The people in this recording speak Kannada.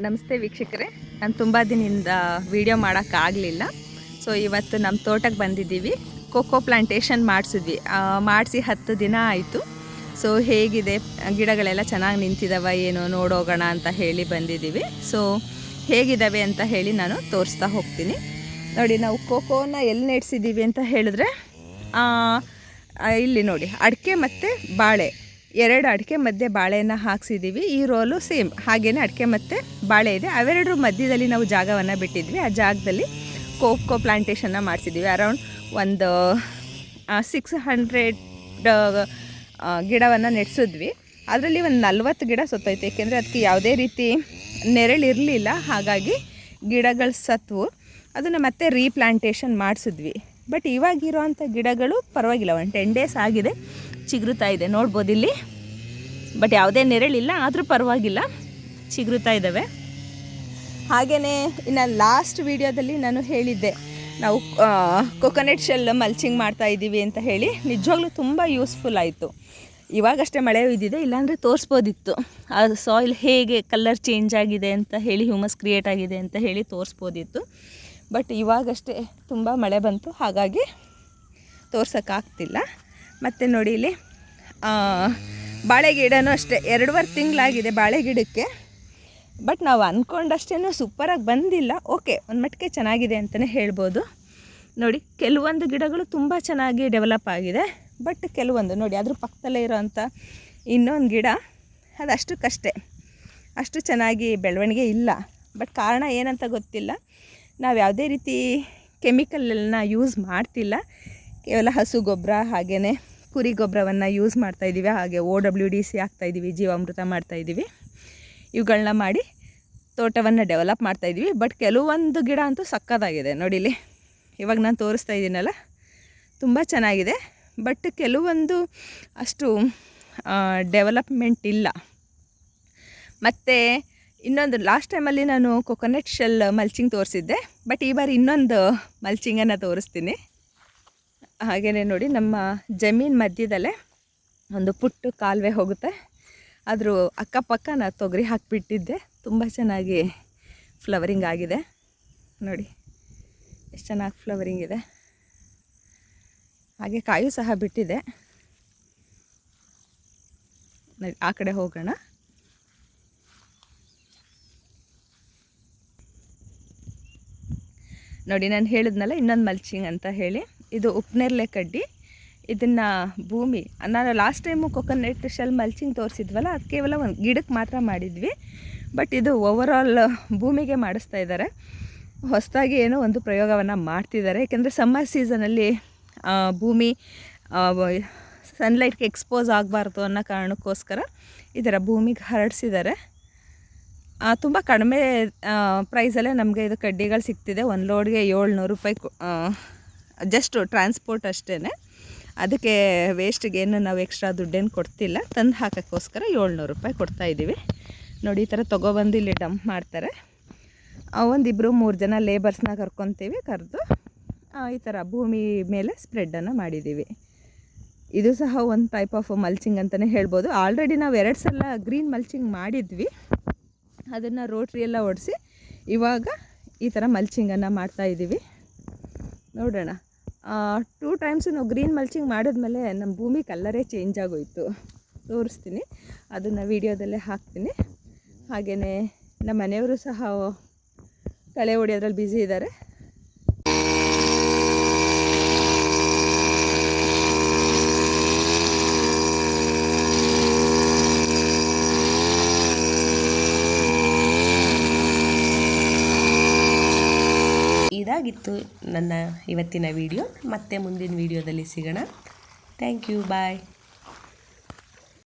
ನಮಸ್ತೆ ವೀಕ್ಷಕರೇ. ನಾನು ತುಂಬ ದಿನದಿಂದ ವಿಡಿಯೋ ಮಾಡೋಕ್ಕಾಗಲಿಲ್ಲ ಸೊ ಇವತ್ತು ನಮ್ಮ ತೋಟಕ್ಕೆ ಬಂದಿದ್ದೀವಿ. ಕೊಕ್ಕೋ ಪ್ಲಾಂಟೇಶನ್ ಮಾಡಿಸಿದ್ವಿ. ಮಾಡಿಸಿ ಹತ್ತು ದಿನ ಆಯಿತು. ಸೊ ಹೇಗಿದೆ? ಗಿಡಗಳೆಲ್ಲ ಚೆನ್ನಾಗಿ ನಿಂತಿದ್ದಾವೆ ಏನೋ ನೋಡೋಗೋಣ ಅಂತ ಹೇಳಿ ಬಂದಿದ್ದೀವಿ. ಸೊ ಹೇಗಿದ್ದಾವೆ ಅಂತ ಹೇಳಿ ನಾನು ತೋರಿಸ್ತಾ ಹೋಗ್ತೀನಿ. ನೋಡಿ, ನಾವು ಕೋಕೋನ ಎಲ್ಲಿ ನೆಡ್ಸಿದ್ದೀವಿ ಅಂತ ಹೇಳಿದ್ರೆ ಇಲ್ಲಿ ನೋಡಿ, ಅಡಿಕೆ ಮತ್ತು ಬಾಳೆ. ಎರಡು ಅಡಿಕೆ ಮಧ್ಯೆ ಬಾಳೆಯನ್ನು ಹಾಕ್ಸಿದ್ದೀವಿ. ಈ ರೋಲು ಸೇಮ್. ಹಾಗೇನೆ ಅಡಿಕೆ ಮತ್ತು ಬಾಳೆ ಇದೆ. ಅವೆರಡರ ಮಧ್ಯದಲ್ಲಿ ನಾವು ಜಾಗವನ್ನು ಬಿಟ್ಟಿದ್ವಿ. ಆ ಜಾಗದಲ್ಲಿ ಕೋಕೋ ಪ್ಲಾಂಟೇಷನ್ನ ಮಾಡಿಸಿದ್ದೀವಿ. ಅರೌಂಡ್ ಒಂದು ಸಿಕ್ಸ್ ಹಂಡ್ರೆಡ್ ಗಿಡವನ್ನು ನೆಡ್ಸಿದ್ವಿ. ಅದರಲ್ಲಿ ಒಂದು ನಲ್ವತ್ತು ಗಿಡ ಸತ್ತೋಯ್ತು. ಏಕೆಂದರೆ ಅದಕ್ಕೆ ಯಾವುದೇ ರೀತಿ ನೆರಳಿರಲಿಲ್ಲ ಹಾಗಾಗಿ ಗಿಡಗಳು ಸತ್ವು. ಅದನ್ನು ಮತ್ತೆ ರೀಪ್ಲಾಂಟೇಷನ್ ಮಾಡಿಸಿದ್ವಿ. ಬಟ್ ಇವಾಗಿರೋವಂಥ ಗಿಡಗಳು ಪರವಾಗಿಲ್ಲ. ಒಂದು ಟೆನ್ ಡೇಸ್ ಆಗಿದೆ. ಚಿಗುರುತ್ತಾ ಇದೆ. ನೋಡ್ಬೋದು ಇಲ್ಲಿ. ಬಟ್ ಯಾವುದೇ ನೆರಳಿಲ್ಲ ಆದರೂ ಪರವಾಗಿಲ್ಲ. ಚಿಗುರುತ್ತಾ ಇದ್ದಾವೆ ಹಾಗೆಯೇ ಇನ್ನು ಲಾಸ್ಟ್ ವಿಡಿಯೋದಲ್ಲಿ ನಾನು ಹೇಳಿದ್ದೆ. ನಾವು ಕೊಕೊನಟ್ ಶೆಲ್ ಮಲ್ಚಿಂಗ್ ಮಾಡ್ತಾ ಇದ್ದೀವಿ ಅಂತ ಹೇಳಿ. ನಿಜವಾಗ್ಲೂ ತುಂಬ ಯೂಸ್ಫುಲ್ ಆಯಿತು. ಇವಾಗಷ್ಟೇ ಮಳೆ ಇದ್ದಿದೆ ಇಲ್ಲಾಂದರೆ ತೋರಿಸ್ಬೋದಿತ್ತು. ಆ ಸಾಯಿಲ್ ಹೇಗೆ ಕಲರ್ ಚೇಂಜ್ ಆಗಿದೆ ಅಂತ ಹೇಳಿ ಹ್ಯೂಮಸ್ ಕ್ರಿಯೇಟ್ ಆಗಿದೆ ಅಂತ ಹೇಳಿ ತೋರಿಸ್ಬೋದಿತ್ತು. ಬಟ್ ಇವಾಗಷ್ಟೇ ತುಂಬ ಮಳೆ ಬಂತು, ಹಾಗಾಗಿ ತೋರ್ಸೋಕ್ಕಾಗ್ತಿಲ್ಲ. ಮತ್ತು ನೋಡಿ ಇಲ್ಲಿ ಬಾಳೆ ಗಿಡನೂ ಅಷ್ಟೇ, ಎರಡೂವರೆ ತಿಂಗಳಾಗಿದೆ ಬಾಳೆ ಗಿಡಕ್ಕೆ. ಬಟ್ ನಾವು ಅಂದ್ಕೊಂಡಷ್ಟೇನು ಸೂಪರಾಗಿ ಬಂದಿಲ್ಲ. ಓಕೆ ಒಂದು ಮಟ್ಟಿಗೆ ಚೆನ್ನಾಗಿದೆ ಅಂತಲೇ ಹೇಳ್ಬೋದು. ನೋಡಿ, ಕೆಲವೊಂದು ಗಿಡಗಳು ತುಂಬ ಚೆನ್ನಾಗಿ ಡೆವಲಪ್ ಆಗಿದೆ. ಬಟ್ ಕೆಲವೊಂದು, ನೋಡಿ, ಅದ್ರ ಪಕ್ಕದಲ್ಲೇ ಇರೋವಂಥ ಇನ್ನೊಂದು ಗಿಡ ಅದು ಅಷ್ಟಕ್ಕಷ್ಟೇ ಅಷ್ಟು ಚೆನ್ನಾಗಿ ಬೆಳವಣಿಗೆ ಇಲ್ಲ. ಬಟ್ ಕಾರಣ ಏನಂತ ಗೊತ್ತಿಲ್ಲ. ನಾವು ಯಾವುದೇ ರೀತಿ ಕೆಮಿಕಲ್ನ ಯೂಸ್ ಮಾಡ್ತಿಲ್ಲ. ಕೇವಲ ಹಸು ಗೊಬ್ಬರ ಹಾಗೆಯೇ ಕುರಿ ಗೊಬ್ಬರವನ್ನು ಯೂಸ್ ಮಾಡ್ತಾಯಿದ್ದೀವಿ ಹಾಗೆ ಓ ಡಬ್ಲ್ಯೂ ಡಿ ಸಿ ಹಾಕ್ತಾಯಿದ್ದೀವಿ ಜೀವಾಮೃತ ಮಾಡ್ತಾಯಿದ್ದೀವಿ ಇವುಗಳನ್ನ ಮಾಡಿ ತೋಟವನ್ನು ಡೆವಲಪ್ ಮಾಡ್ತಾ ಇದ್ದೀವಿ. ಬಟ್ ಕೆಲವೊಂದು ಗಿಡ ಅಂತೂ ಸಕ್ಕತ್ತಾಗಿದೆ ನೋಡಿಲಿ ಇವಾಗ ನಾನು ತೋರಿಸ್ತಾ ಇದ್ದೀನಲ್ಲ, ತುಂಬ ಚೆನ್ನಾಗಿದೆ. ಬಟ್ ಕೆಲವೊಂದು ಅಷ್ಟು ಡೆವಲಪ್ಮೆಂಟ್ ಇಲ್ಲ. ಮತ್ತು ಇನ್ನೊಂದು ಲಾಸ್ಟ್ ಟೈಮಲ್ಲಿ ನಾನು ಕೊಕೊನಟ್ ಶೆಲ್ ಮಲ್ಚಿಂಗ್ ತೋರಿಸಿದ್ದೆ. ಬಟ್ ಈ ಬಾರಿ ಇನ್ನೊಂದು ಮಲ್ಚಿಂಗನ್ನು ತೋರಿಸ್ತೀನಿ. ಹಾಗೆಯೇ ನೋಡಿ, ನಮ್ಮ ಜಮೀನು ಮಧ್ಯದಲ್ಲೇ ಒಂದು ಪುಟ್ಟು ಕಾಲುವೆ ಹೋಗುತ್ತೆ. ಅದ್ರ ಅಕ್ಕಪಕ್ಕ ನಾನು ತೊಗರಿ ಹಾಕಿಬಿಟ್ಟಿದ್ದೆ. ತುಂಬ ಚೆನ್ನಾಗಿ ಫ್ಲವರಿಂಗ್ ಆಗಿದೆ. ನೋಡಿ, ಎಷ್ಟು ಚೆನ್ನಾಗಿ ಫ್ಲವರಿಂಗ್ ಇದೆ. ಹಾಗೆ ಕಾಯು ಸಹ ಬಿಟ್ಟಿದೆ. ಆ ಕಡೆ ಹೋಗೋಣ. ನೋಡಿ, ನಾನು ಹೇಳಿದ್ನಲ್ಲ, ಇನ್ನೊಂದು ಮಲ್ಚಿಂಗ್ ಅಂತ ಹೇಳಿ. ಇದು ಉಪ್ನೇರ್ಲೆ ಕಡ್ಡಿ. ಇದನ್ನು ಭೂಮಿ, ನಾನು last time coconut shell mulching ತೋರಿಸಿದ್ವಲ್ಲ, ಅದು ಕೇವಲ ಒಂದು ಗಿಡಕ್ಕೆ ಮಾತ್ರ ಮಾಡಿದ್ವಿ. ಬಟ್ ಇದು ಓವರಾಲ್ ಭೂಮಿಗೆ ಮಾಡಿಸ್ತಾ ಇದ್ದಾರೆ ಹೊಸದಾಗಿ ಏನೋ ಒಂದು ಪ್ರಯೋಗವನ್ನು ಮಾಡ್ತಿದ್ದಾರೆ ಯಾಕೆಂದರೆ ಸಮ್ಮರ್ ಸೀಸನಲ್ಲಿ ಭೂಮಿ ಸನ್ಲೈಟ್ಗೆ ಎಕ್ಸ್ಪೋಸ್ ಆಗಬಾರ್ದು ಅನ್ನೋ ಕಾರಣಕ್ಕೋಸ್ಕರ ಈ ಭೂಮಿಗೆ ಹರಡಿಸಿದ್ದಾರೆ ತುಂಬ ಕಡಿಮೆ ಪ್ರೈಸಲ್ಲೇ ನಮಗೆ ಇದು ಕಡ್ಡಿಗಳು ಸಿಗ್ತಿದೆ. ಒಂದು ಲೋಡ್ಗೆ ಏಳ್ನೂರು ರೂಪಾಯಿ ಜಸ್ಟ್ ಟ್ರಾನ್ಸ್ಪೋರ್ಟ್ ಅಷ್ಟೇ ಅದಕ್ಕೆ ವೇಸ್ಟಿಗೆ ಏನು ನಾವು ಎಕ್ಸ್ಟ್ರಾ ದುಡ್ಡೇನು ಕೊಡ್ತಿಲ್ಲ. ತಂದು ಹಾಕೋಕ್ಕೋಸ್ಕರ ಏಳ್ನೂರು ರೂಪಾಯಿ ಕೊಡ್ತಾ ಇದ್ದೀವಿ. ನೋಡಿ, ಈ ಥರ ತೊಗೊಬಂದು ಇಲ್ಲಿ ಡಂಪ್ ಮಾಡ್ತಾರೆ. ಒಂದಿಬ್ಬರು ಮೂರು ಜನ ಲೇಬರ್ಸ್ನ ಕರ್ಕೊತೀವಿ ಕರೆದು. ಈ ಥರ ಭೂಮಿ ಮೇಲೆ ಸ್ಪ್ರೆಡ್ಡನ್ನು ಮಾಡಿದ್ದೀವಿ. ಇದು ಸಹ ಒಂದು ಟೈಪ್ ಆಫ್ ಮಲ್ಚಿಂಗ್ ಅಂತಲೇ ಹೇಳ್ಬೋದು. ಆಲ್ರೆಡಿ ನಾವು ಎರಡು ಸಲ ಗ್ರೀನ್ ಮಲ್ಚಿಂಗ್ ಮಾಡಿದ್ವಿ. ಅದನ್ನು ರೋಟ್ರಿ ಎಲ್ಲ ಓಡಿಸಿ ಇವಾಗ ಈ ಥರ ಮಲ್ಚಿಂಗನ್ನು ಮಾಡ್ತಾ ಇದ್ದೀವಿ. ನೋಡೋಣ. ಟೂ ಟೈಮ್ಸು ನಾವು ಗ್ರೀನ್ ಮಲ್ಚಿಂಗ್ ಮಾಡಿದ್ಮೇಲೆ ನಮ್ಮ ಭೂಮಿ ಕಲ್ಲರೇ ಚೇಂಜ್ ಆಗೋಯಿತು. ತೋರಿಸ್ತೀನಿ. ಅದನ್ನು ವೀಡಿಯೋದಲ್ಲೇ ಹಾಕ್ತೀನಿ. ಹಾಗೆಯೇ ನಮ್ಮ ಮನೆಯವರು ಸಹ ಕಳೆ ಹೊಡೆಯೋದ್ರಲ್ಲಿ ಬ್ಯುಸಿ ಇದ್ದಾರೆ. ಇದಾಗಿತ್ತು ನನ್ನ ಇವತ್ತಿನ ವಿಡಿಯೋ. ಮತ್ತೆ ಮುಂದಿನ ವಿಡಿಯೋದಲ್ಲಿ ಸಿಗೋಣ. Thank you bye